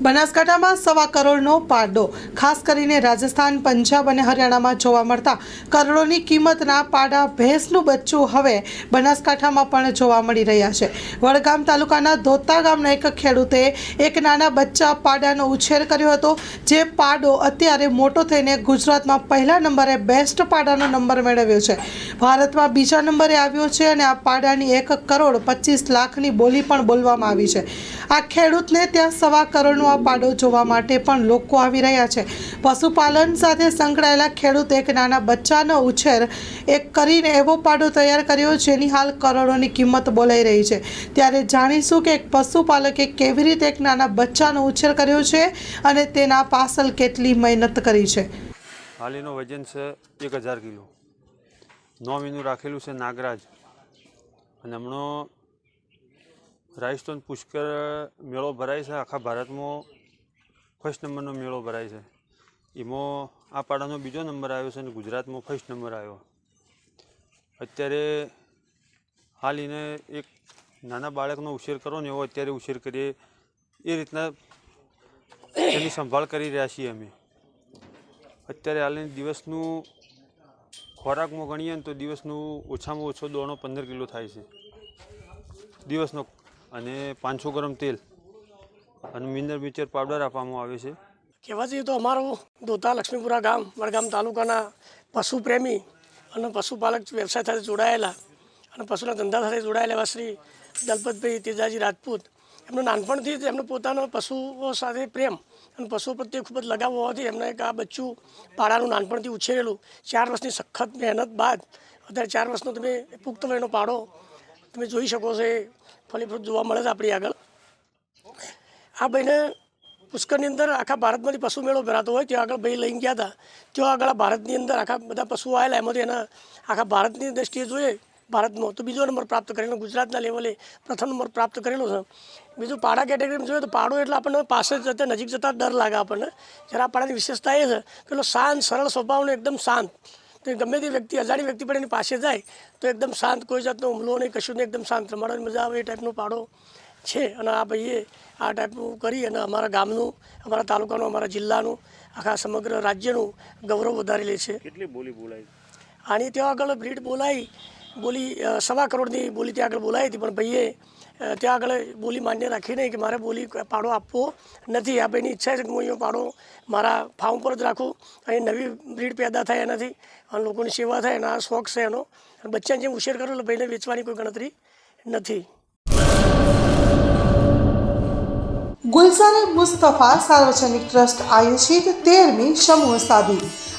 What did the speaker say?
બનાસકાંઠામાં સવા કરોડનો પારડો. ખાસ કરીને રાજસ્થાન, પંજાબ અને હરિયાણામાં જોવા મળતા કરોડોની કિંમતના પાડા ભેંસનું બચ્ચું હવે બનાસકાંઠામાં પણ જોવા મળી રહ્યા છે. વડગામ તાલુકાના ધોતા ગામના એક ખેડૂતે એક નાના બચ્ચા પાડાનો ઉછેર કર્યો હતો, જે પાડો અત્યારે મોટો થઈને ગુજરાતમાં પહેલા નંબરે બેસ્ટ પાડાનો નંબર મેળવ્યો છે. ભારતમાં બીજા નંબરે આવ્યો છે અને આ પાડાની એક કરોડ પચીસ લાખની બોલી પણ બોલવામાં આવી છે. આ ખેડૂતને ત્યાં સવા કરોડનો આ પાડો જોવા માટે પણ લોકો આવી રહ્યા છે. પશુપાલન સાથે સંકળાયેલા ખેડૂત એક નાના બચ્ચાનો ઉછેર એક કરીને એવો પાડો તૈયાર કર્યો જેની હાલ કરોડોની કિંમત બોલાઈ રહી છે. ત્યારે જાણીશું કે એક પશુપાલકે કેવી રીતે એક નાના બચ્ચાનો ઉછેર કર્યો છે અને તેના પાછળ કેટલી મહેનત કરી છે. હાલ વજન છે એક હજાર કિલો. નોમ એનું રાખેલું છે નાગરાજ. અને હમણાં રાજસ્થાન પુષ્કર મેળો ભરાય છે આખા ભારતમાં ફર્સ્ટ નંબરનો મેળો ભરાય છે એમાં આ પાડાનો બીજો નંબર આવ્યો છે અને ગુજરાતમાં ફર્સ્ટ નંબર આવ્યો અત્યારે હાલ એને એક નાના બાળકનો ઉછેર કરો ને એવો અત્યારે ઉછેર કરીએ એ રીતના એની સંભાળ કરી રહ્યા છીએ અમે અત્યારે હાલની દિવસનું ખોરાકમાં ગણીએ ને તો દિવસનું ઓછામાં ઓછો દોણો પંદર કિલો થાય છે દિવસનો અને પાંચસો ગ્રામ તેલ અને મિનરલ મિક્સર પાવડર આપવામાં આવે છે. કહેવા જઈએ તો અમારું દોતા લક્ષ્મીપુરા ગામ, વડગામ તાલુકાના પશુપ્રેમી અને પશુપાલક વ્યવસાય સાથે જોડાયેલા અને પશુના ધંધા સાથે જોડાયેલા એવા શ્રી દલપતભાઈ તેજાજી રાજપૂત. એમનું નાનપણથી જ એમનો પોતાનો પશુઓ સાથે પ્રેમ અને પશુઓ પ્રત્યે ખૂબ જ લગાવ હોવાથી એમને એક આ બચ્ચું પાડાનું નાનપણથી ઉછેરેલું. ચાર વર્ષની સખત મહેનત બાદ, અત્યારે ચાર વર્ષનો તમે પુખ્ત વયનો પાડો તમે જોઈ શકો છો એ ફલીફ્રૂટ જોવા મળે છે આપણી આગળ. આ ભાઈને પુષ્કરની અંદર આખા ભારતમાંથી પશુ મેળો ભરાતો હોય, ત્યાં આગળ ભાઈ લઈને ગયા હતા. ત્યાં આગળ ભારતની અંદર આખા બધા પશુઓ આવેલા, એમાંથી એના આખા ભારતની દ્રષ્ટિએ જોઈએ ભારતનો, તો બીજો નંબર પ્રાપ્ત કરેલો, ગુજરાતના લેવલે પ્રથમ નંબર પ્રાપ્ત કરેલો છે. બીજું પાડા કેટેગરીમાં જોઈએ તો પાડો એટલે આપણને પાસે જતા, નજીક જતાં ડર લાગે આપણને. જ્યારે આ પાડાની વિશેષતા એ છે કે શાંત, સરળ સ્વભાવનો, એકદમ શાંત. તો ગમે તે વ્યક્તિ અજાણી વ્યક્તિ પણ એની પાસે જાય તો એકદમ શાંત કોઈ જાતનો હુમલો નહીં કશું નહીં એકદમ શાંત રમાડવાની મજા આવે એ ટાઈપનો પાડો છે. અને આ ભાઈએ આ ટાઈપનું કરી અને અમારા ગામનું અમારા તાલુકાનું અમારા જિલ્લાનું આખા સમગ્ર રાજ્યનું ગૌરવ વધારી લે છે. કેટલી બોલી બોલાય? આની ત્યાં આગળ બ્રીડ બોલાઈ બોલી સવા કરોડની બોલી ત્યાં આગળ બોલાઈ હતી, પણ ભાઈએ ત્યાં આગળ બોલી માન્ય રાખી નહીં કે મારે બોલી પાડો આપવો નથી. આ ભાઈની ઈચ્છા છે કે હું અહીંયા પાડો, મારા ફાર્મ પર જ રાખું. અહીં નવી બ્રીડ પેદા થાય એનાથી, અને લોકોની સેવા થાય, એના શોખ છે એનો. અને બચ્ચાને જેમ ઉછેર કરો એટલે ભાઈને વેચવાની કોઈ ગણતરી નથી. ગુલસાને મુસ્તફા સાર્વજનિક ટ્રસ્ટ આયોજિત તેરમી સમૂહ સાદી.